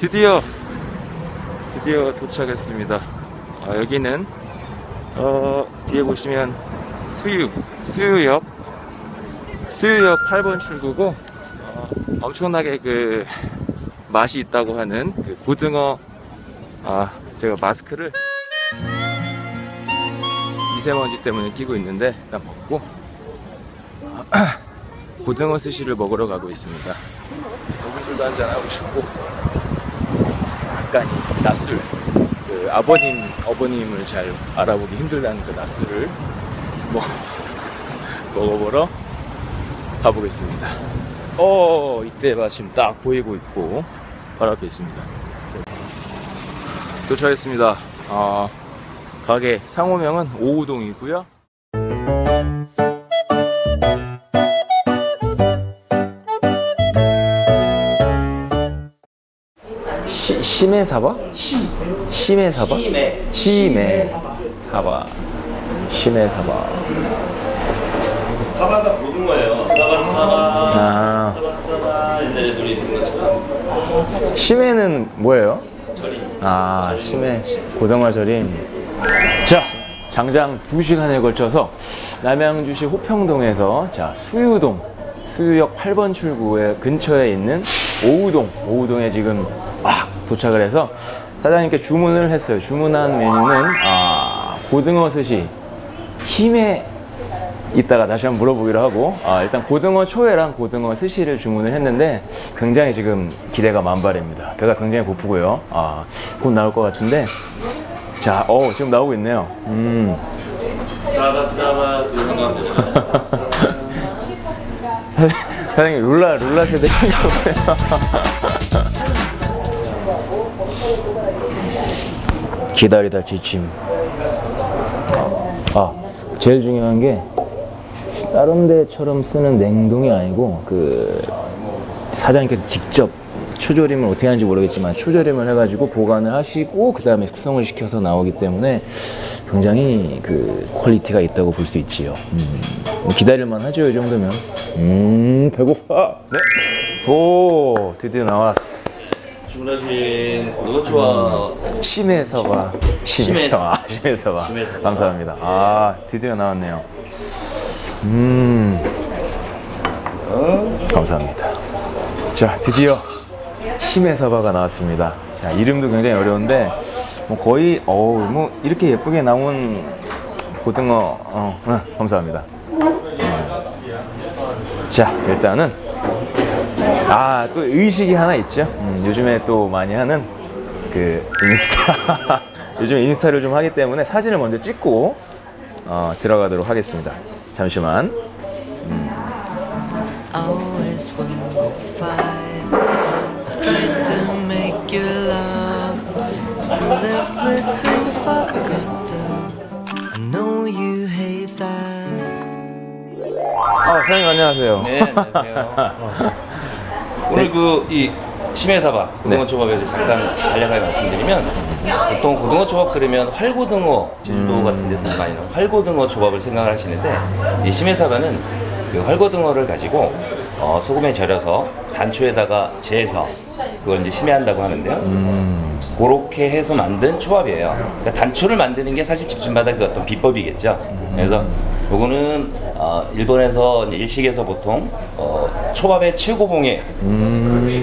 드디어 드디어 도착했습니다. 아, 여기는 어, 뒤에 보시면 수유 수유역 수유역 8번 출구고 어, 엄청나게 그 맛이 있다고 하는 그 고등어 아 제가 마스크를 미세먼지 때문에 끼고 있는데 일단 먹고 고등어 스시를 먹으러 가고 있습니다. 고기술도 한잔 하고 싶고 약간 이 낮술 그 아버님 어버님을 잘 알아보기 힘들다는 그 낮술을 먹, 먹어보러 가보겠습니다. 어 이때 마침 딱 보이고 있고 바로 앞에 있습니다. 도착했습니다. 아, 가게 상호명은 오우동이고요. 심해 사바? 시. 심해 사바? 심해. 심해 사바. 사바. 심해 사바. 사바가 고등어예요. 사바 사바. 아, 사바 사바. 옛날에 있는 것처럼. 심해는 뭐예요? 절임. 아, 심해 고등어 절임. 자, 장장 2시간에 걸쳐서 남양주시 호평동에서 자, 수유동 수유역 8번 출구에 근처에 있는 오우동, 오우동에 지금 막 도착을 해서 사장님께 주문을 했어요. 주문한 메뉴는 아, 고등어 스시 힘에 이따가 다시 한번 물어보기로 하고 아, 일단 고등어 초회랑 고등어 스시를 주문을 했는데 굉장히 지금 기대가 만발입니다. 배가 굉장히 고프고요. 아, 곧 나올 것 같은데 자, 어 지금 나오고 있네요. 음. 사장님 룰라 룰라 세대신가고요. 기다리다 지침. 아, 제일 중요한 게 다른 데처럼 쓰는 냉동이 아니고 그 사장님께서 직접 초절임을 어떻게 하는지 모르겠지만 초절임을 해가지고 보관을 하시고 그 다음에 숙성을 시켜서 나오기 때문에 굉장히 그 퀄리티가 있다고 볼 수 있지요. 음, 뭐 기다릴만 하죠 이 정도면. 음 배고파. 네. 오 드디어 나왔어. 주문하신 고등어 좋아. 심해서봐. 심해서 봐. 심해서 봐. 심해서 봐. 감사합니다. 아 드디어 나왔네요. 음 감사합니다. 자 드디어 심해서바가 나왔습니다. 자 이름도 굉장히 어려운데 뭐 거의 어우 뭐 이렇게 예쁘게 나온 고등어 어 응, 감사합니다. 음. 자 일단은 아 또 의식이 하나 있죠. 음, 요즘에 또 많이 하는 그 인스타 요즘 인스타를 좀 하기 때문에 사진을 먼저 찍고 어, 들어가도록 하겠습니다. 잠시만. that. 아 사장님 안녕하세요. 네, 안녕하세요. 오늘 그 이 심해사바 고등어 네. 초밥에 대해서 잠깐 간략하게 말씀드리면 보통 고등어 초밥 그러면 활고등어 제주도 음. 같은 데서 많이 나오는 활고등어 초밥을 생각을 하시는데 이 심해사바는 그 활고등어를 가지고 어, 소금에 절여서 단초에다가 재서 그걸 이제 심해한다고 하는데요. 음. 그렇게 해서 만든 초밥이에요. 그러니까 단초를 만드는 게 사실 집집마다 그 어떤 비법이겠죠. 그래서 요거는 어, 일본에서 일식에서 보통 어, 초밥의 최고봉에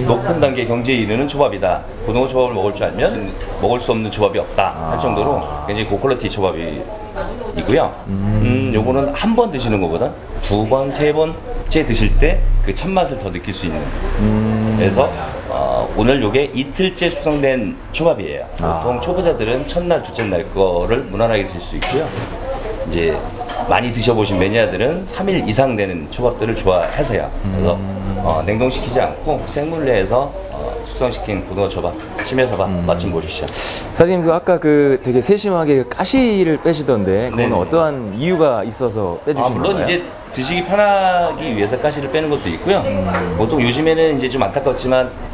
높은 단계 경제에 이르는 초밥이다. 고등어 초밥을 먹을 줄 알면 먹을 수 없는 초밥이 없다 할 정도로 굉장히 고퀄리티 초밥이고요. 음, 요거는 한 번 드시는 것보다 두 번, 세 번째 드실 때 그 참맛을 더 느낄 수 있는 그래서 어, 오늘 요게 이틀째 숙성된 초밥이에요. 보통 초보자들은 첫날, 둘째 날 거를 무난하게 드실 수 있고요. 이제 많이 드셔보신 매니아들은 3일 이상 되는 초밥들을 좋아하세요. 그래서 어, 냉동시키지 않고 생물내에서 어, 숙성시킨 고등어 초밥, 심해서밥 맛좀 보십시오. 사장님 그 아까 그 되게 세심하게 가시를 빼시던데 그거는 네네. 어떠한 이유가 있어서 아, 빼주신 물론 건가요? 이제 드시기 편하기 위해서 가시를 빼는 것도 있고요. 보통 요즘에는 이제 좀 안타깝지만 예,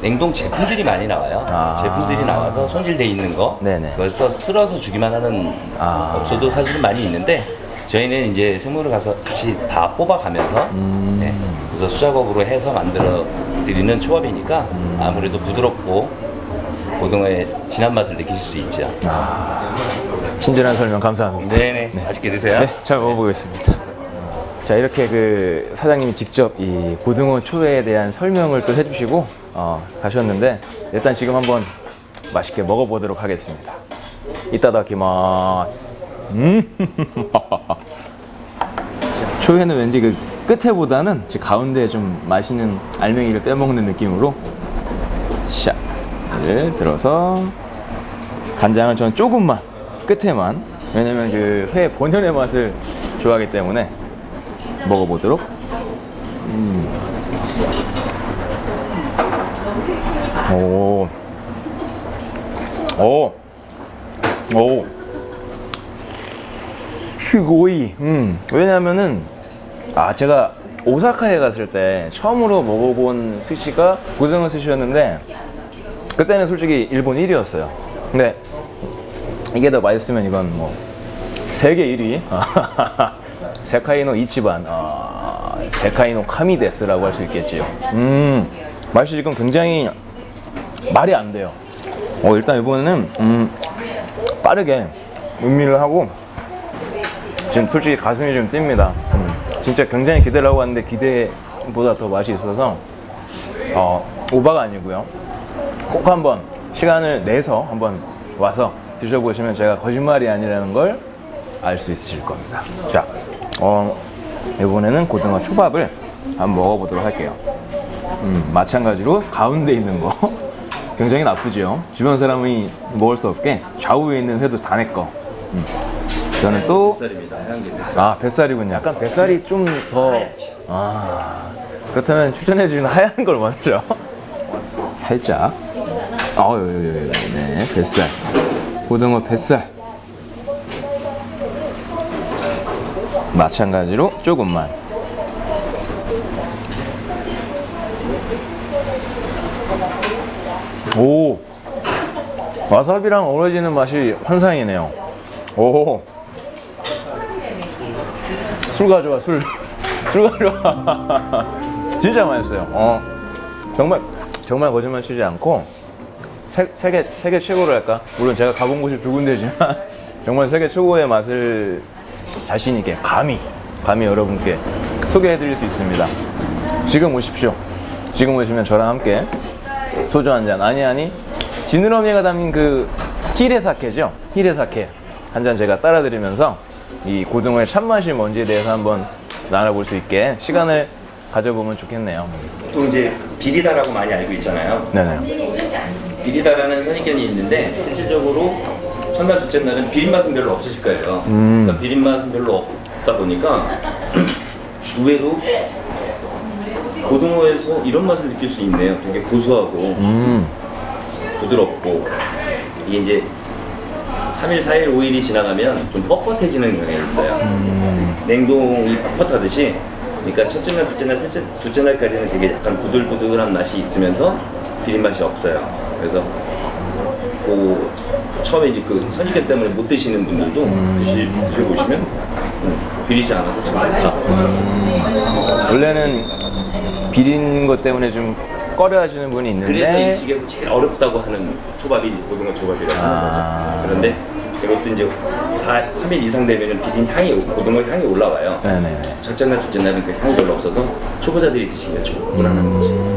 냉동 제품들이 많이 나와요. 아. 제품들이 나와서 손질돼 있는 거, 네네. 그래서 쓸어서 주기만 하는 아. 업소도 사실은 많이 있는데 저희는 이제 생물을 가서 같이 다 뽑아가면서 음. 네, 그래서 수작업으로 해서 만들어 드리는 초밥이니까 아무래도 부드럽고 고등어의 진한 맛을 느끼실 수 있죠. 친절한 설명 감사합니다. 네네. 맛있게 드세요. 네, 잘 먹어보겠습니다. 자, 이렇게 그 사장님이 직접 이 고등어 초회에 대한 설명을 또 해주시고 어, 가셨는데 일단 지금 한번 맛있게 먹어보도록 하겠습니다. 이따다키마스. 음. 자, 초회는 왠지 그 끝에보다는 제 가운데에 좀 맛있는 알맹이를 빼먹는 느낌으로 샤를 들어서 간장은 저는 조금만 끝에만 왜냐면 그 회 본연의 맛을 좋아하기 때문에 먹어보도록 음. 오. 오. 오. 슈고이. 음. 왜냐면은 아 제가 오사카에 갔을 때 처음으로 먹어본 스시가 고등어 스시였는데 그때는 솔직히 일본 1위였어요. 근데 이게 더 맛있으면 이건 뭐 세계 1위 세카이노 이치반 아, 세카이노 카미데스라고 할 수 있겠지요. 음 맛이 지금 굉장히 말이 안 돼요. 어 일단 이번에는 음, 빠르게 음미를 하고 지금 솔직히 가슴이 좀 뜁니다. 음, 진짜 굉장히 기대를 하고 왔는데 기대보다 더 맛이 있어서 어, 오바가 아니고요. 꼭 한번 시간을 내서 한번 와서 드셔보시면 제가 거짓말이 아니라는 걸 알 수 있으실 겁니다. 자, 어, 이번에는 고등어 초밥을 한번 먹어보도록 할게요. 음, 마찬가지로 가운데 있는 거 굉장히 나쁘죠. 주변 사람이 먹을 수 없게 좌우에 있는 회도 다내 거. 음. 저는 또. 하얀게 아 뱃살이군요. 약간 뱃살이 좀더 아, 그렇다면 추천해 주는 하얀 걸 먼저 살짝. 어, 네, 뱃살. 고등어 뱃살. 마찬가지로 조금만. 오, 와사비랑 어우러지는 맛이 환상이네요. 오. 술 가져와 술. 술 가져와. 진짜 맛있어요. 어. 정말 정말 거짓말 치지 않고 세, 세계 세계 최고로 할까? 물론 제가 가본 곳이 두 군데지만 정말 세계 최고의 맛을 자신 있게 감히 감히 여러분께 소개해 드릴 수 있습니다. 지금 오십시오. 지금 오시면 저랑 함께 소주 한 잔 아니 아니 지느러미가 담긴 그 히레사케죠. 히레사케 한 잔 제가 따라 드리면서 이 고등어의 참맛이 뭔지에 대해서 한번 나눠볼 수 있게 시간을 가져보면 좋겠네요. 보통 이제 비리다라고 많이 알고 있잖아요. 네네. 비리다라는 선입견이 있는데 실질적으로 첫날 둘째 날은 비린 맛은 별로 없으실 거예요. 음. 그러니까 비린 맛은 별로 없다 보니까 의외로 고등어에서 이런 맛을 느낄 수 있네요. 되게 고소하고 음. 부드럽고 이게 이제 3일, 4일, 5일이 지나가면 좀 뻣뻣해지는 경향이 있어요. 냉동이 뻣뻣하듯이 그러니까 첫째 날, 둘째 날, 셋째, 둘째 날까지는 되게 약간 부들부들한 맛이 있으면서 비린 맛이 없어요. 그래서 그 처음에 이제 그 선입견 때문에 못 드시는 분들도 드시, 드셔보시면 음, 비리지 않아서 참 좋다. 원래는 비린 것 때문에 좀 꺼려 하시는 분이 있는데 그래서 이 시기에서 제일 어렵다고 하는 초밥이 고등어 초밥이라고 하는 아. 거죠. 그런데 이것도 이제 4, 3일 이상 되면 비린 향이 고등어 향이 올라와요. 네네. 첫째 날, 둘째 날은 그 향이 별로 없어서 초보자들이 드시기가 좋구나는 거지.